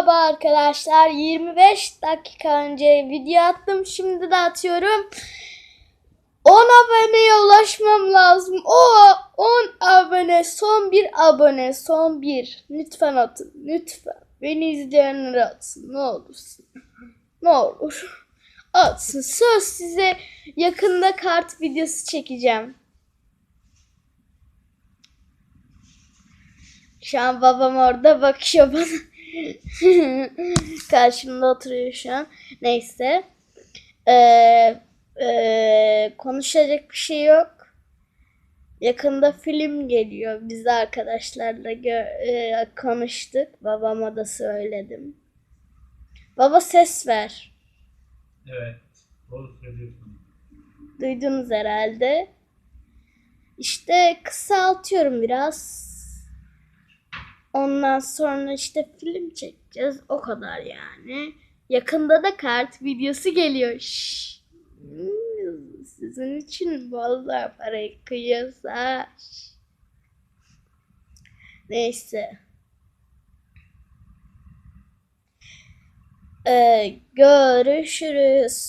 Merhaba arkadaşlar. 25 dakika önce video attım. Şimdi de atıyorum. 10 aboneye ulaşmam lazım. O 10 abone, son bir abone, son bir. Lütfen atın. Lütfen. Beni izleyenler atsın. Ne olursun. Ne olur. Atsın. Söz size yakında kart videosu çekeceğim. Şu an babam orada bakıyor bana. Karşımda oturuyor şu an. Neyse. Ee, ee, konuşacak bir şey yok. Yakında film geliyor. Biz arkadaşlarla ee, konuştuk. Babama da söyledim. Baba ses ver. Evet. Doğru söylüyorsun. Duydunuz herhalde. İşte kısaltıyorum biraz. Ondan sonra işte film çekeceğiz. O kadar yani. Yakında da kart videosu geliyor. Şşş. Sizin için vallahi parayı. Şşş. Neyse. Ee, görüşürüz.